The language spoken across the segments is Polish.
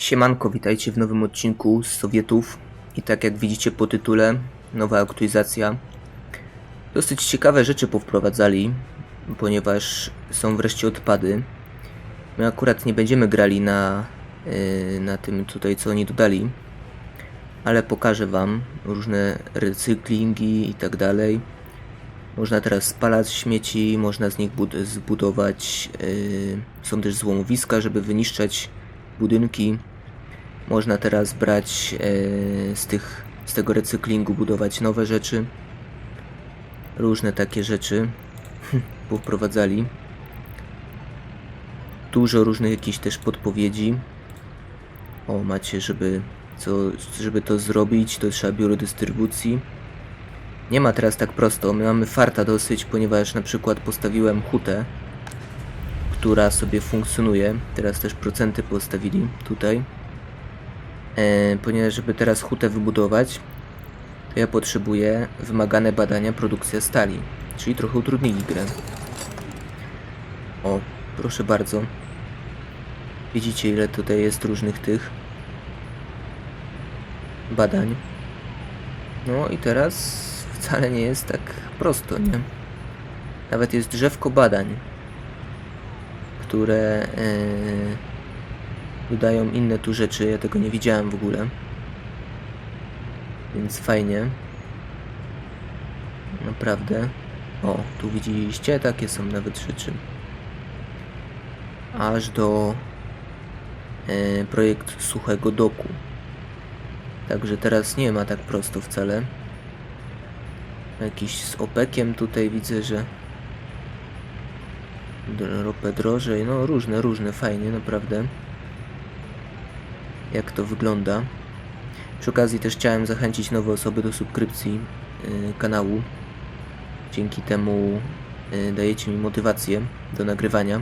Siemanko, witajcie w nowym odcinku z Sowietów. I tak jak widzicie po tytule, nowa aktualizacja. Dosyć ciekawe rzeczy powprowadzali, ponieważ są wreszcie odpady. My akurat nie będziemy grali na, yy, na tym tutaj, co oni dodali, ale pokażę Wam różne recyklingi i tak dalej. Można teraz spalać śmieci, można z nich bud- zbudować. Yy, są też złomowiska, żeby wyniszczać budynki. Można teraz brać e, z, tych, z tego recyklingu, budować nowe rzeczy. Różne takie rzeczy powprowadzali. Dużo różnych jakichś też podpowiedzi. O, macie, żeby, co, żeby to zrobić, to trzeba biuro dystrybucji. Nie ma teraz tak prosto. My mamy farta dosyć, ponieważ na przykład postawiłem hutę, która sobie funkcjonuje. Teraz też procenty postawili tutaj. E, ponieważ żeby teraz hutę wybudować, to ja potrzebuję wymagane badania produkcja stali. Czyli trochę utrudnili grę. O, proszę bardzo. Widzicie ile tutaj jest różnych tych badań. No i teraz wcale nie jest tak prosto, nie? Nawet jest drzewko badań, które e, dodają inne tu rzeczy. Ja tego nie widziałem w ogóle. Więc fajnie. Naprawdę. O, tu widzieliście? Takie są nawet rzeczy. Aż do e, projekt suchego doku. Także teraz nie ma tak prosto wcale. Jakiś z opekiem tutaj widzę, że ropę drożej. No różne, różne, fajnie, naprawdę jak to wygląda. Przy okazji też chciałem zachęcić nowe osoby do subskrypcji y, kanału. Dzięki temu y, dajecie mi motywację do nagrywania.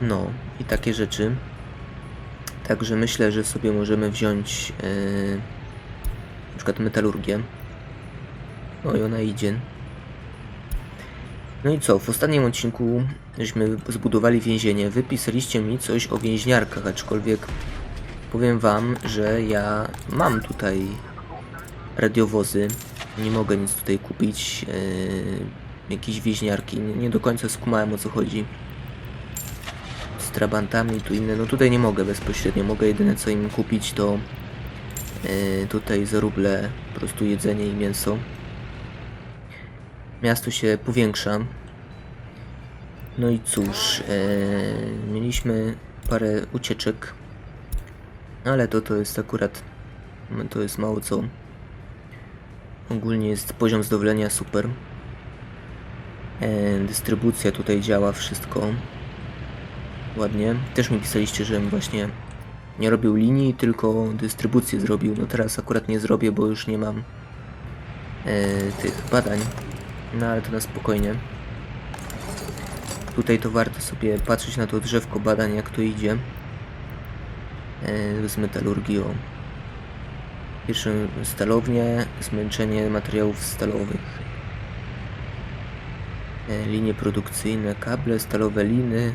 No i takie rzeczy. Także myślę, że sobie możemy wziąć y, na przykład metalurgię. No i ona idzie. No i co, w ostatnim odcinku żeśmy zbudowali więzienie. Wy pisaliście mi coś o więźniarkach, aczkolwiek powiem wam, że ja mam tutaj radiowozy. Nie mogę nic tutaj kupić. Yy, jakieś więźniarki. Nie, nie do końca skumałem o co chodzi. Z trabantami tu inne. No tutaj nie mogę bezpośrednio. Mogę jedyne co im kupić to yy, tutaj za ruble po prostu jedzenie i mięso miasto się powiększa. No i cóż, e, mieliśmy parę ucieczek, ale to to jest akurat, to jest mało co. Ogólnie jest poziom zadowolenia super. E, dystrybucja tutaj działa, wszystko ładnie. Też mi pisaliście, żebym właśnie nie robił linii, tylko dystrybucję zrobił. No teraz akurat nie zrobię, bo już nie mam e, tych badań. No ale to na spokojnie. Tutaj to warto sobie patrzeć na to drzewko badań, jak to idzie. E, z metalurgią. Pierwsze stalownie, zmęczenie materiałów stalowych. E, linie produkcyjne, kable, stalowe liny.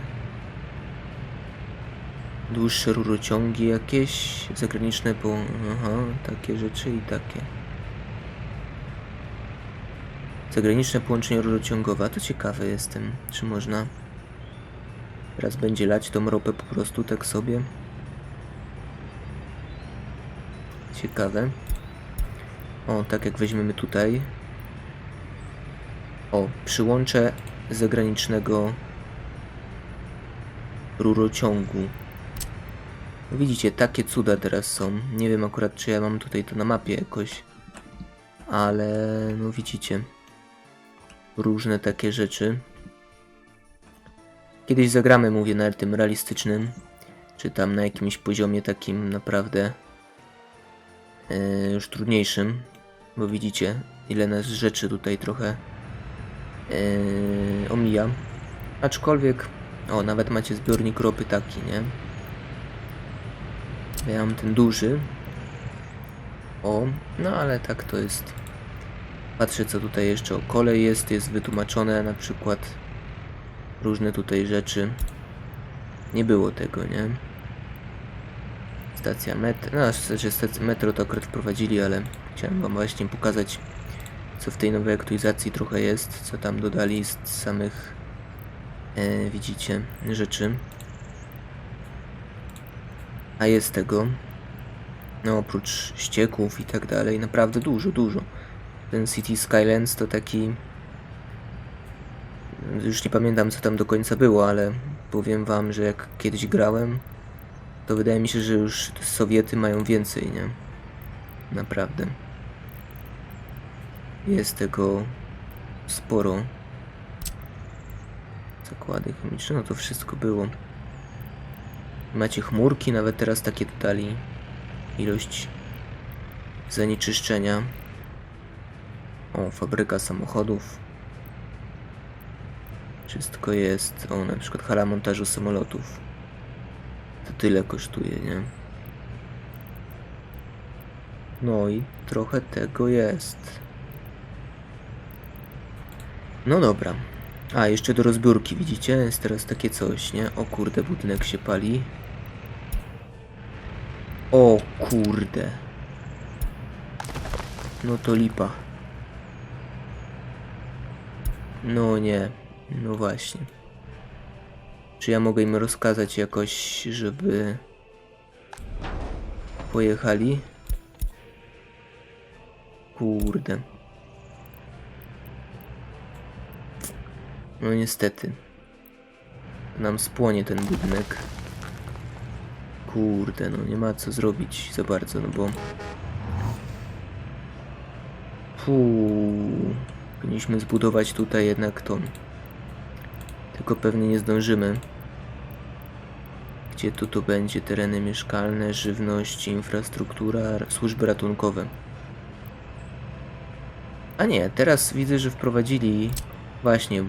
Dłuższe rurociągi jakieś, zagraniczne po... Aha, takie rzeczy i takie. Zagraniczne połączenie rurociągowe, to ciekawe jestem, czy można teraz będzie lać tą ropę po prostu tak sobie. Ciekawe. O, tak jak weźmiemy tutaj. O, przyłącze zagranicznego rurociągu. Widzicie, takie cuda teraz są. Nie wiem akurat, czy ja mam tutaj to na mapie jakoś. Ale, no widzicie różne takie rzeczy. Kiedyś zagramy, mówię, na tym realistycznym, czy tam na jakimś poziomie takim naprawdę e, już trudniejszym, bo widzicie, ile nas rzeczy tutaj trochę e, omija. Aczkolwiek, o, nawet macie zbiornik ropy taki, nie? Ja mam ten duży. O, no ale tak to jest. Patrzę co tutaj jeszcze o kolej jest, jest wytłumaczone na przykład różne tutaj rzeczy. nie było tego, nie? Stacja metro, no, że stacja metro to akurat wprowadzili, ale chciałem wam właśnie pokazać, co w tej nowej aktualizacji trochę jest, co tam dodali z samych, e, widzicie, rzeczy. A jest tego, no oprócz ścieków i tak dalej, naprawdę dużo, dużo. Ten City Skylines to taki, już nie pamiętam co tam do końca było, ale powiem wam, że jak kiedyś grałem, to wydaje mi się, że już Sowiety mają więcej, nie? Naprawdę. Jest tego sporo. Zakłady chemiczne, no to wszystko było. Macie chmurki, nawet teraz takie dodali. Ilość zanieczyszczenia. O, fabryka samochodów. Wszystko jest. O, na przykład hala montażu samolotów. To tyle kosztuje, nie? No i trochę tego jest. No dobra. A, jeszcze do rozbiórki, widzicie? Jest teraz takie coś, nie? O kurde, budynek się pali. O kurde. No to lipa. No nie. No właśnie. Czy ja mogę im rozkazać jakoś, żeby pojechali? Kurde. No niestety. Nam spłonie ten budynek. Kurde, no nie ma co zrobić za bardzo, no bo... Puu. Powinniśmy zbudować tutaj jednak ton. Tylko pewnie nie zdążymy. Gdzie tu to będzie? Tereny mieszkalne, żywność, infrastruktura, służby ratunkowe. A nie, teraz widzę, że wprowadzili właśnie y,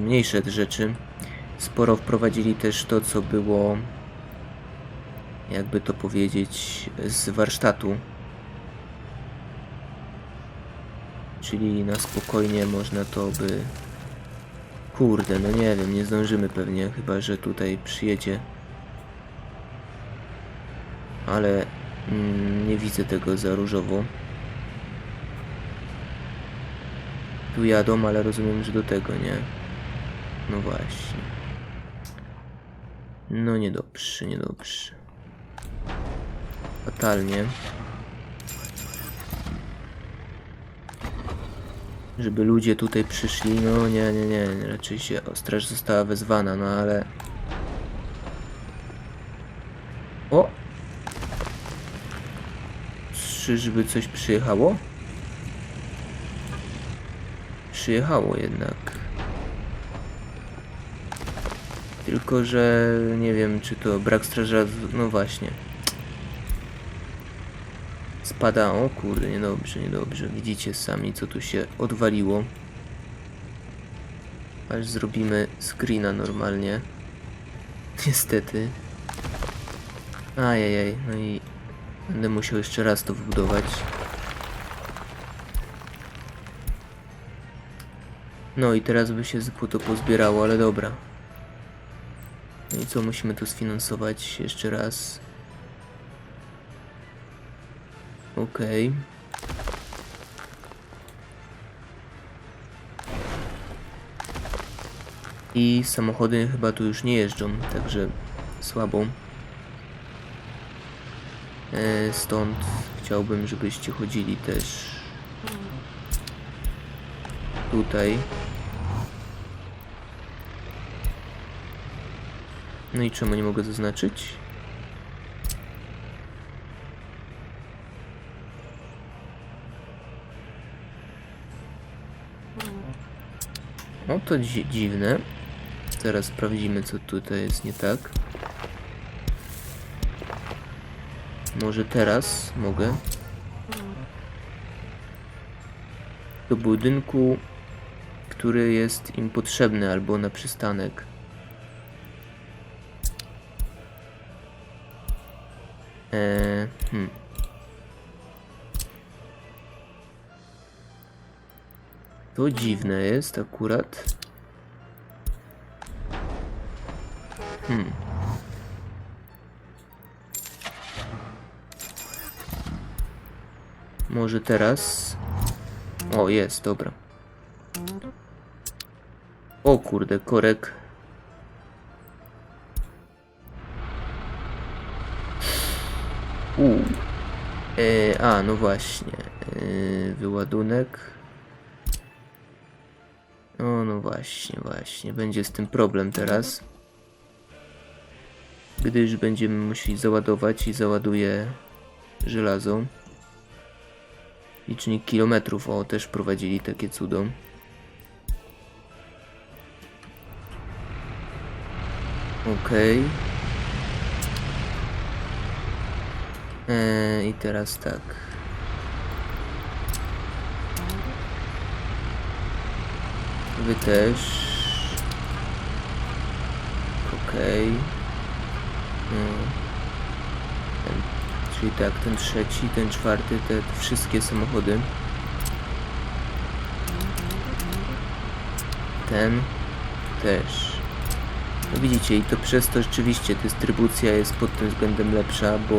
mniejsze rzeczy. Sporo wprowadzili też to, co było, jakby to powiedzieć, z warsztatu. Czyli na spokojnie można to by... Kurde, no nie wiem, nie zdążymy pewnie, chyba że tutaj przyjedzie. Ale mm, nie widzę tego za różowo. Tu jadą, ale rozumiem, że do tego, nie? No właśnie. No niedobrze, niedobrze. Fatalnie. Żeby ludzie tutaj przyszli, no nie, nie, nie, raczej się straż została wezwana, no ale... O! Czyżby coś przyjechało? Przyjechało jednak. Tylko, że nie wiem, czy to brak straża... No właśnie. Spada, o kurde, niedobrze, niedobrze. Widzicie sami, co tu się odwaliło. Aż zrobimy screena normalnie. Niestety. Ajajaj, no i będę musiał jeszcze raz to wbudować. No i teraz by się zpu to pozbierało, ale dobra. No i co, musimy tu sfinansować jeszcze raz. Okej. I samochody chyba tu już nie jeżdżą, także słabo. E, stąd chciałbym, żebyście chodzili też tutaj. No i czemu nie mogę zaznaczyć? O, to dzi dziwne. Teraz sprawdzimy, co tutaj jest nie tak. Może teraz mogę. Do budynku, który jest im potrzebny, albo na przystanek. Eee, hmm. To dziwne jest akurat. Hmm. Może teraz... O, jest, dobra. O kurde, korek. U. E, a, no właśnie. E, wyładunek. O, no właśnie, właśnie. Będzie z tym problem teraz. Gdyż będziemy musieli załadować i załaduję żelazo. Licznik kilometrów, o, też prowadzili takie cudo. Okej. Eee, I teraz tak. Wy też. Okej. No. Ten, czyli tak, ten trzeci, ten czwarty, te, te wszystkie samochody. Ten też. No widzicie, i to przez to rzeczywiście dystrybucja jest pod tym względem lepsza, bo...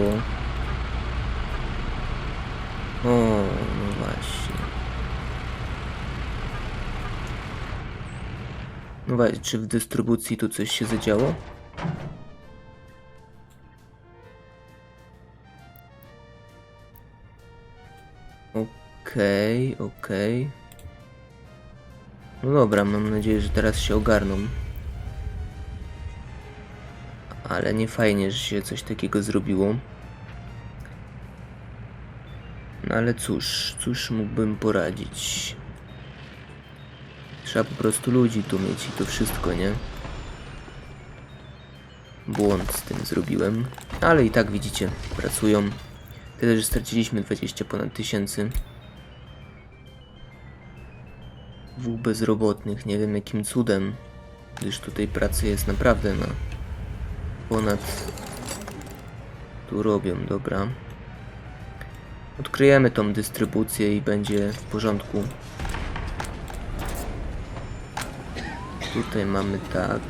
O, no właśnie. Właśnie, czy w dystrybucji tu coś się zadziało? Okej, okej. No dobra, mam nadzieję, że teraz się ogarną. Ale nie fajnie, że się coś takiego zrobiło. No ale cóż, cóż mógłbym poradzić? Trzeba po prostu ludzi tu mieć i to wszystko, nie? Błąd z tym zrobiłem. Ale i tak widzicie, pracują. Tyle, że straciliśmy 20 ponad tysięcy. Dwóch bezrobotnych, nie wiem jakim cudem, gdyż tutaj pracy jest naprawdę na ponad tu robią, dobra. Odkryjemy tą dystrybucję i będzie w porządku. Tutaj mamy tak.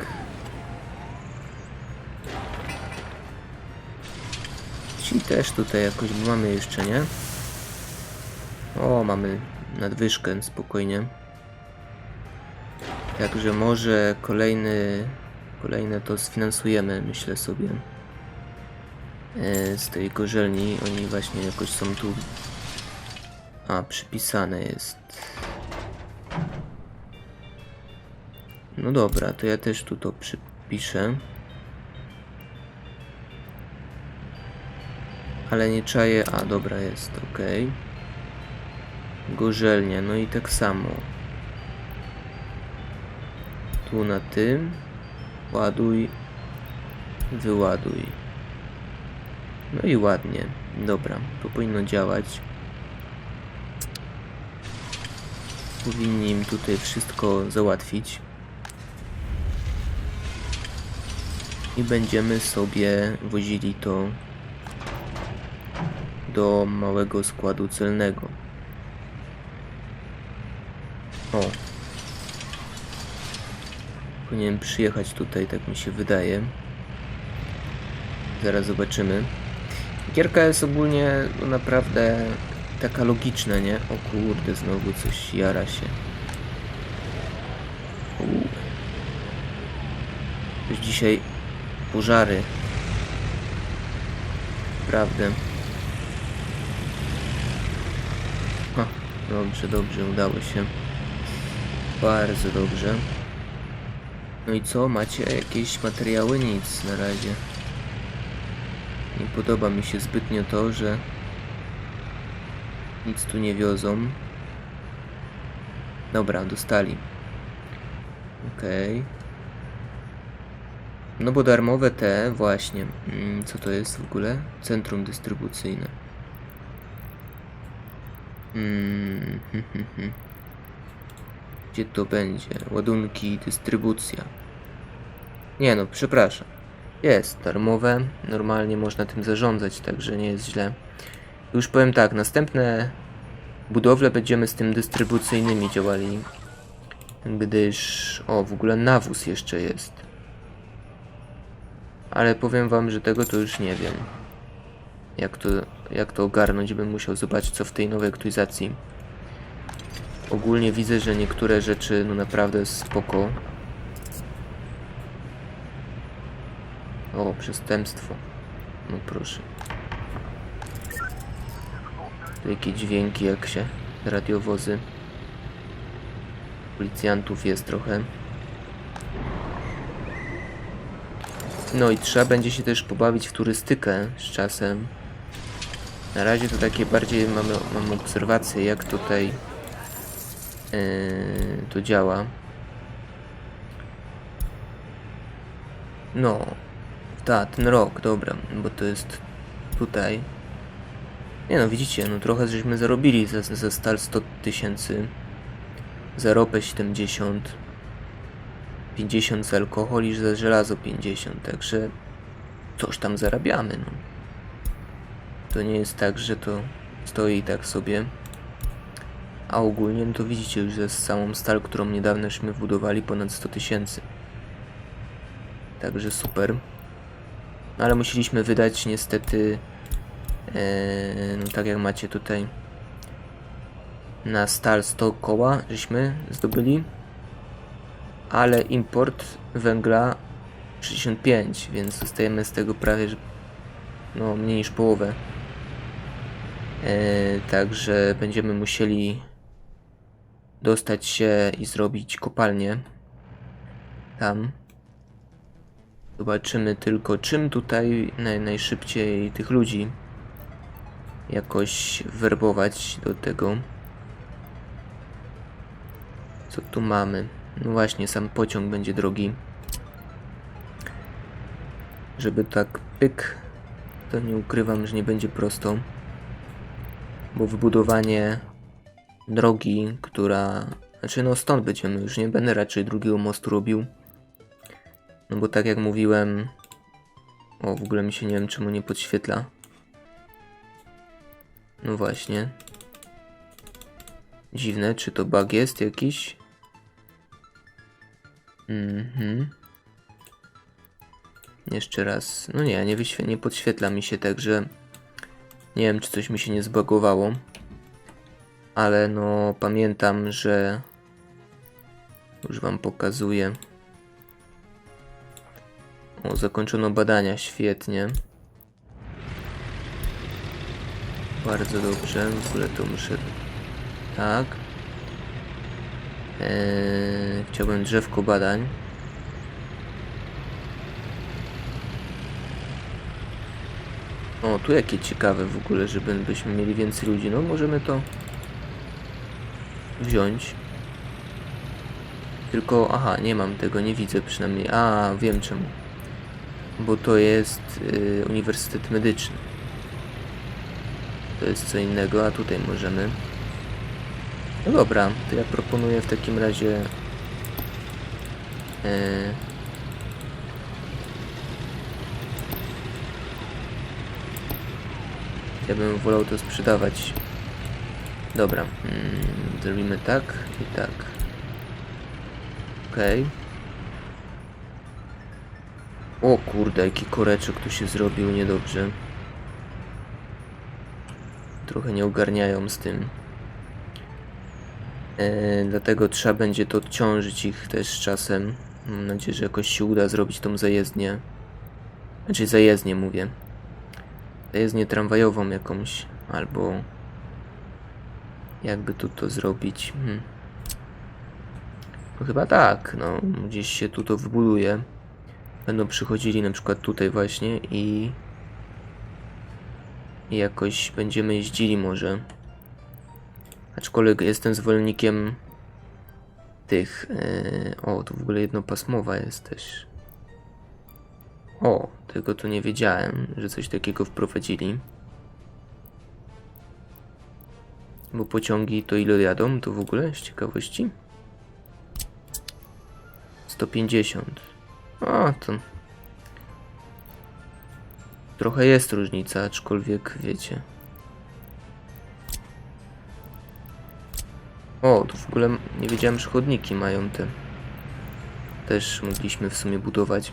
Ci też tutaj jakoś mamy jeszcze, nie? O, mamy nadwyżkę, spokojnie. Także może kolejny, kolejne to sfinansujemy, myślę sobie. E, Z tej gorzelni, oni właśnie jakoś są tu... A, przypisane jest. No dobra, to ja też tu to przypiszę. Ale nie czaję... A, dobra, jest, ok. Gorzelnia, no i tak samo. Tu na tym. Ładuj. Wyładuj. No i ładnie. Dobra, to powinno działać. Powinni im tutaj wszystko załatwić. I będziemy sobie wozili to do małego składu celnego. O. Powinienem przyjechać tutaj, tak mi się wydaje. Zaraz zobaczymy. Gierka jest ogólnie no, naprawdę taka logiczna, nie? O kurde, znowu coś jara się. Uuu. Już dzisiaj pożary. Prawdę. O, dobrze, dobrze, udało się. Bardzo dobrze. No i co, macie jakieś materiały? Nic na razie. Nie podoba mi się zbytnio to, że nic tu nie wiozą. Dobra, dostali. Okej. No bo darmowe te, właśnie. Mm, Co to jest w ogóle? Centrum dystrybucyjne. Mm. Gdzie to będzie? Ładunki, dystrybucja. Nie no, przepraszam. Jest darmowe, normalnie można tym zarządzać, także nie jest źle. Już powiem tak, następne budowle będziemy z tym dystrybucyjnymi działali. Gdyż, o w ogóle nawóz jeszcze jest. Ale powiem wam, że tego to już nie wiem. Jak to, jak to ogarnąć, bym musiał zobaczyć co w tej nowej aktualizacji. Ogólnie widzę, że niektóre rzeczy no naprawdę spoko. O, przestępstwo. No proszę. Tu Jakie dźwięki, jak się radiowozy. Policjantów jest trochę. No i trzeba będzie się też pobawić w turystykę z czasem. Na razie to takie bardziej mamy, mamy obserwacje, jak tutaj yy, to działa. No, ta, ten rok, dobra, bo to jest tutaj. Nie no, widzicie, no trochę żeśmy zarobili za, za stal 100 tysięcy, za ropę 70, 50 za alkohol i za żelazo 50, także coś tam zarabiamy, no. To nie jest tak, że to stoi tak sobie. A ogólnie, no to widzicie już ze samą stal, którą niedawnośmy wbudowali, ponad 100 tysięcy. Także super. No ale musieliśmy wydać niestety, e, no tak jak macie tutaj, na stal 100 koła, żeśmy zdobyli. Ale import węgla 65, więc dostajemy z tego prawie, że no mniej niż połowę. E, także będziemy musieli dostać się i zrobić kopalnię tam. Zobaczymy tylko, czym tutaj naj, najszybciej tych ludzi jakoś werbować do tego. Co tu mamy? No właśnie, sam pociąg będzie drogi. Żeby tak pyk, to nie ukrywam, że nie będzie prosto. Bo wybudowanie drogi, która... Znaczy no stąd będziemy, już nie będę raczej drugiego mostu robił. No bo tak jak mówiłem... O, w ogóle mi się nie wiem czemu nie podświetla. No właśnie. Dziwne, czy to bug jest jakiś? Mhm. Jeszcze raz. No nie, nie, nie podświetla mi się, także nie wiem, czy coś mi się nie zbagowało. Ale no, pamiętam, że już wam pokazuję. O, zakończono badania, świetnie. Bardzo dobrze, w ogóle to muszę... Tak. Eee, chciałbym drzewko badań. O, tu jakie ciekawe w ogóle, żeby byśmy mieli więcej ludzi. No, możemy to wziąć. Tylko, aha, nie mam tego, nie widzę przynajmniej. A, wiem czemu. Bo to jest y, Uniwersytet Medyczny. To jest co innego, a tutaj możemy. No dobra, to ja proponuję w takim razie. E, ja bym wolał to sprzedawać. Dobra, mm, zrobimy tak i tak. Okej. O kurde, jaki koreczek tu się zrobił niedobrze. Trochę nie ogarniają z tym. E, dlatego trzeba będzie to odciążyć ich też czasem. Mam nadzieję, że jakoś się uda zrobić tą zajezdnię. Znaczy zajezdnię mówię. Zajezdnię tramwajową jakąś, albo jakby tu to zrobić. Hmm. No chyba tak, no gdzieś się tu to wybuduje. Będą przychodzili na przykład tutaj właśnie i i jakoś będziemy jeździli może. Aczkolwiek jestem zwolennikiem tych. Yy, o, tu w ogóle jednopasmowa jest też. O, tego tu nie wiedziałem, że coś takiego wprowadzili. Bo pociągi to ile jadą? To w ogóle z ciekawości? 150. O, to trochę jest różnica, aczkolwiek wiecie. O, tu w ogóle nie wiedziałem, że chodniki mają te. Też mogliśmy w sumie budować.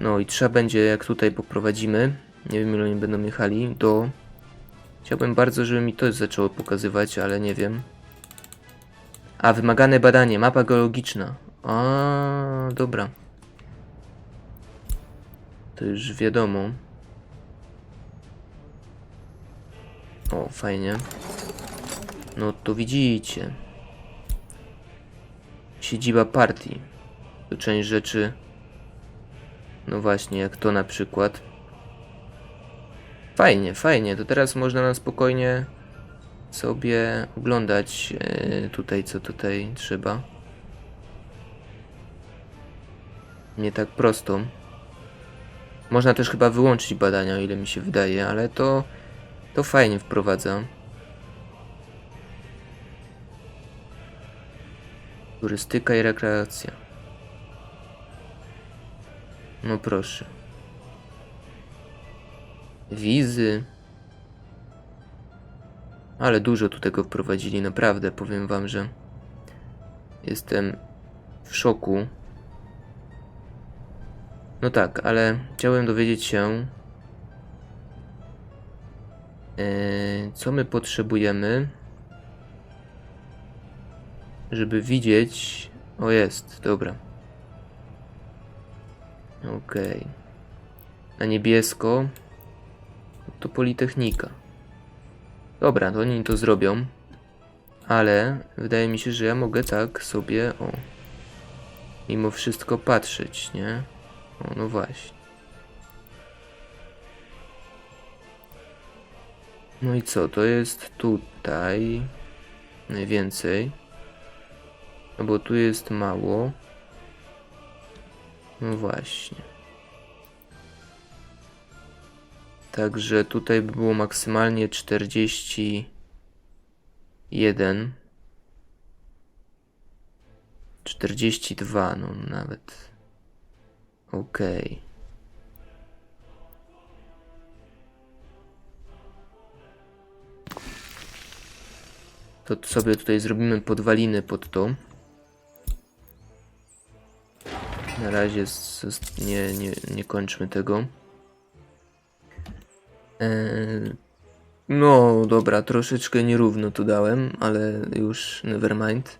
No i trzeba będzie, jak tutaj poprowadzimy, Nie wiem ile oni będą jechali. Do... Chciałbym bardzo, żeby mi to zaczęło pokazywać, ale nie wiem. A, wymagane badanie. Mapa geologiczna. A, dobra. To już wiadomo. O, fajnie. No to widzicie. Siedziba partii. To część rzeczy. No właśnie, jak to na przykład. Fajnie, fajnie. To teraz można na spokojnie sobie oglądać e, tutaj, co tutaj trzeba. Nie tak prosto. Można też chyba wyłączyć badania, o ile mi się wydaje, ale to, to fajnie wprowadza. Turystyka i rekreacja. No proszę. Wizy. Ale dużo tu tego wprowadzili, naprawdę. Powiem wam, że jestem w szoku. No tak, ale chciałem dowiedzieć się, e, co my potrzebujemy, żeby widzieć. O, jest, dobra. Okej. Na niebiesko to Politechnika. Dobra, to oni to zrobią. Ale wydaje mi się, że ja mogę tak sobie, o, mimo wszystko patrzeć, nie? O, no właśnie. No i co, to jest tutaj najwięcej. No bo tu jest mało. No właśnie. Także tutaj by było maksymalnie 41. 42, no nawet. Okej. To sobie tutaj zrobimy podwaliny pod to. Na razie nie, nie, nie kończmy tego. Eee, no dobra, troszeczkę nierówno tu dałem, ale już nevermind.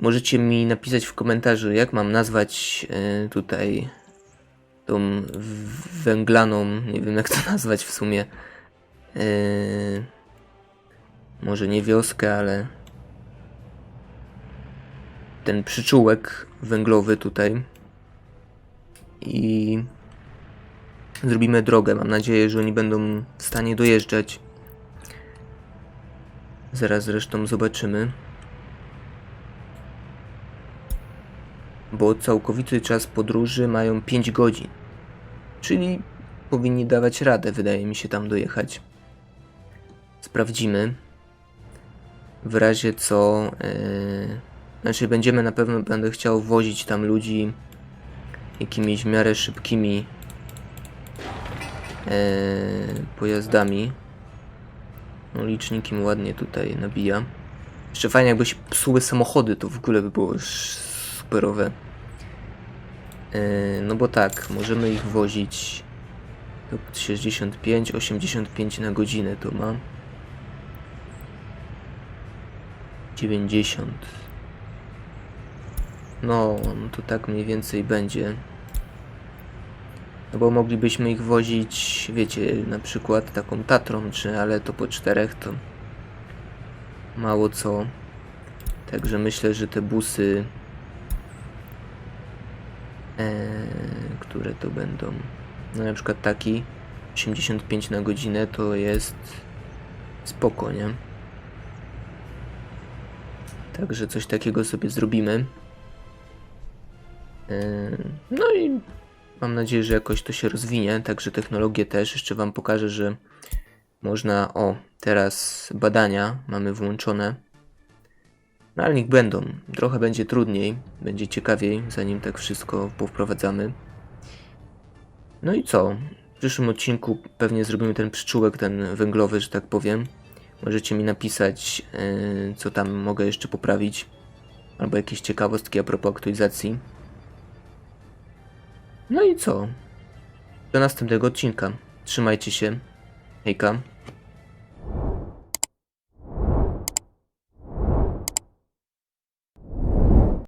Możecie mi napisać w komentarzu, jak mam nazwać e, tutaj tą węglaną, nie wiem jak to nazwać w sumie. E, może nie wioskę, ale ten przyczółek węglowy tutaj. I zrobimy drogę. Mam nadzieję, że oni będą w stanie dojeżdżać. Zaraz zresztą zobaczymy. Bo całkowity czas podróży mają 5 godzin. Czyli powinni dawać radę, wydaje mi się, tam dojechać. Sprawdzimy. W razie co. Yy, znaczy, będziemy na pewno. Będę chciał wozić tam ludzi jakimiś w miarę szybkimi yy, pojazdami. No, licznik im ładnie tutaj nabija. Jeszcze fajnie, jakby się psuły samochody, to w ogóle by było superowe. Yy, no bo tak, możemy ich wozić to 65, 85 na godzinę to ma. 90. No, to tak mniej więcej będzie. No bo moglibyśmy ich wozić, wiecie, na przykład taką Tatrą, czy ale to po czterech to mało co. Także myślę, że te busy, e, które to będą, no na przykład taki 85 na godzinę to jest spoko, nie? Także coś takiego sobie zrobimy. Yy, No i mam nadzieję, że jakoś to się rozwinie. Także technologię też. Jeszcze Wam pokażę, że można. O, teraz badania mamy włączone. No ale niech będą. Trochę będzie trudniej, będzie ciekawiej, zanim tak wszystko powprowadzamy. No i co? W przyszłym odcinku pewnie zrobimy ten przyczółek, ten węglowy, że tak powiem. Możecie mi napisać, yy, co tam mogę jeszcze poprawić. Albo jakieś ciekawostki a propos aktualizacji. No i co? do następnego odcinka. Trzymajcie się. Hejka.